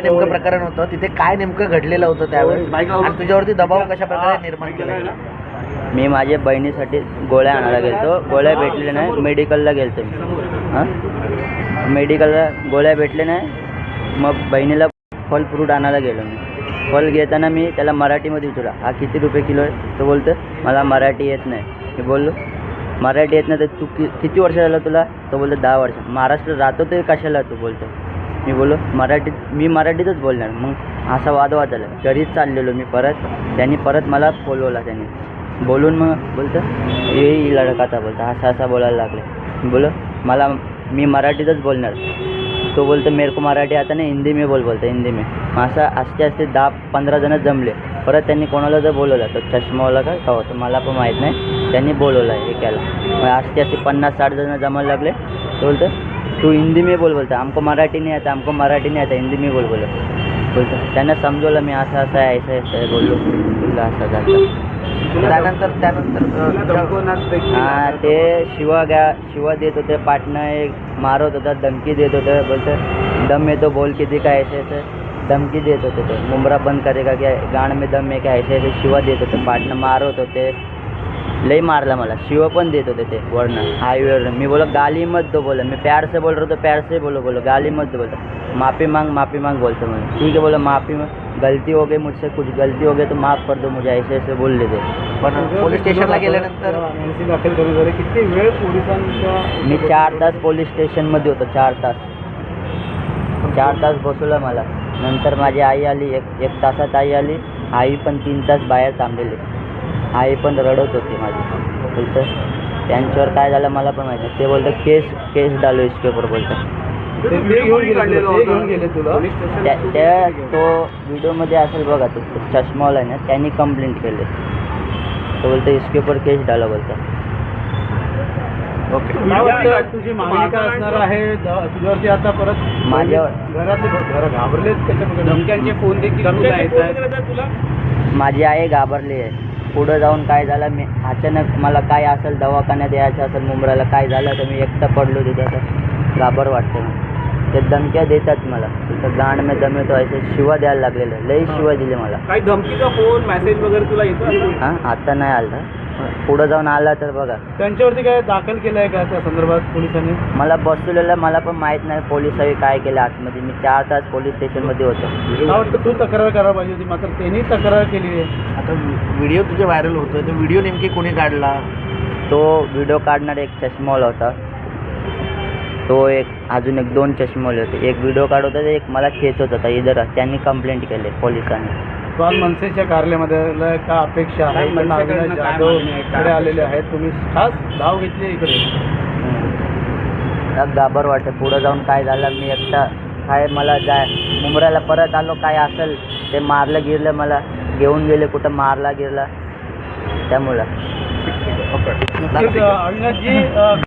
नेमकं प्रकरण होतं? तिथे काय नेमकं घडलेलं होतं त्यावेळेस? आणि तुझ्यावरती दबाव कशा प्रकारे निर्माण केला? मी माझ्या बहिणीसाठी गोळ्या आणायला गेलतो. गोळ्या भेटल्या नाही. मेडिकलला गेलतो मी. हां? मेडिकलला गोळ्या भेटल्या नाही. मग बहिणीला फल फ्रूट आणायला गेलो मी. फल घेताना मी त्याला मराठीमध्ये विचारला हा किती रुपये किलो आहे? तो बोलतो मला मराठी येत नाही. मी बोललो मराठी येत नाही तर तू कि किती वर्ष झालं तुला? तो बोलतो दहा वर्ष. महाराष्ट्र राहतो ते कशाला? तू बोलतो. मी बोलो मराठीत मी मराठीतच बोलणार. मग असा वादवाद झाला घरीच चाललेलो मी परत. त्यांनी परत मला बोलवला त्यांनी. बोलून मग बोलतं ये ही लडका बोलता. असा असा बोलायला लागले. बोलो मला मी मराठीतच बोलणार. तो बोलतो मेरको मराठी आता नाही हिंदी मी बोल बोलतो हिंदी मी. असं असते असते दहा पंधरा जण जमले. परत त्यांनी कोणाला जर बोलवलं तर चष्मावाला का का होतं? मला पण माहीत नाही. त्यांनी बोलवलं आहे एकाला. मग असते असते पन्नास साठ जण जमायला लागले. तो बोलतं तू हिंदी में बोल बोलता हमको मराठी नहीं आता हमको मराठी नहीं आता हिंदी में बोल बोलो। बोलतो त्यांना समजवलं मी असं असं आहे असं असं आहे बोललो. बोललो असं झालं त्यानंतर त्यानंतर हा ते शिवा गा शिवा देत होते पाटणं एक मारत होता धमकी देत होते बोलतं दम येतो बोल किती काय ऐसे ऐसे. धमकी देत होते ते मुंबरा बंद करेगा क्या गाण में दम आहे काय ऐसे ऐसे शिवा देत होते पाटणं मारत होते लई मारला मला. शिव पण देत होते ते वरनं हायवेवर मी बोलो गाली मत दो बोला मैं प्यार से बोल रहा तो प्यार से बोलो बोलो गाली मत दो बोलता माफ़ी मांग माफ़ी मांग बोलते मैं ठीक है बोला माफ़ी मांग. गलती हो गई मुझसे कुछ गलती हो गई तो माफ़ कर दो मुझे ऐसे ऐसे बोल लेते पण पोलीस स्टेशनला गेल्यानंतर एनसी दाखल करून झाले. किती वेळ पोलिसांच्या मी चार तास पोलीस स्टेशनमध्ये होतो चार तास. चार तास बसवलं मला. नंतर माझी आई आली एक एक तासात आई आली. आई पण तीन तास बाहेर थांबलेली. आई पण रडत होती माझी. बोलतं त्यांच्यावर काय झालं मला पण माहिती ते बोलतं केस केस डालो इसके ऊपर बोलतं. त्या त्या तो व्हिडिओमध्ये असेल बघा तो चष्मावाला आहे ना त्यांनी कंप्लेंट केली. तो बोलतं इसके ऊपर केस डालो बोलतं. ओके. तुझी मागणी काय असणार आहे तुझ्यावरती आता परत माझ्यावर- घरातले घर धमक्यांचे फोन देखील माझी आई घाबरली आहे. पुढं जाऊन काय झालं? मी अचानक मला काय असेल दवाखान्यात यायचं असेल मुंबईला काय झालं तर मी एकटा पडलो तिथं तर घाबर वाटतं मी ते धमक्या देतात मला. तिथं गाण में दम येतो असे शिवा द्यायला लागलेलं लई शिवा दिले मला. काही धमकीचा फोन मेसेज वगैरे तुला येतो हां आता नाही आलं पुढं जाऊन आला तर बघा. त्यांच्यावरती काय दाखल केलं आहे का त्या संदर्भात पोलिसांनी? मला बसवलेलं मला पण माहीत नाही पोलिसांनी काय केलं आतमध्ये. मी चार तास पोलीस स्टेशनमध्ये होतो. मला वाटतं तू तक्रार करायला पाहिजे होती मात्र त्यांनी तक्रार केली आहे. आता व्हिडिओ तुझे व्हायरल होतोय तो व्हिडिओ नेमकी कोणी काढला? तो व्हिडिओ काढणारा एक चष्मावाला होता. तो एक अजून एक दोन चष्मावाले होते. एक व्हिडिओ काढत होता एक मला खेचत होता इधर त्यांनी कंप्लेंट केली पोलिसांनी. आज मनसेच्या कार्यालयामध्ये. का अपेक्षा आहे? कारण अविनाश जाधवकडे आलेले आहेत. तुम्ही खास धाव घेतली इकडे. घाबर वाटतं. पुढं जाऊन काय झालं? मी एकटा काय मला जाय मुंबऱ्याला परत आलो. काय असेल ते मारलं गिरलं मला. घेऊन गेले कुठं? मारला गिरला. त्यामुळं. अविनाशजी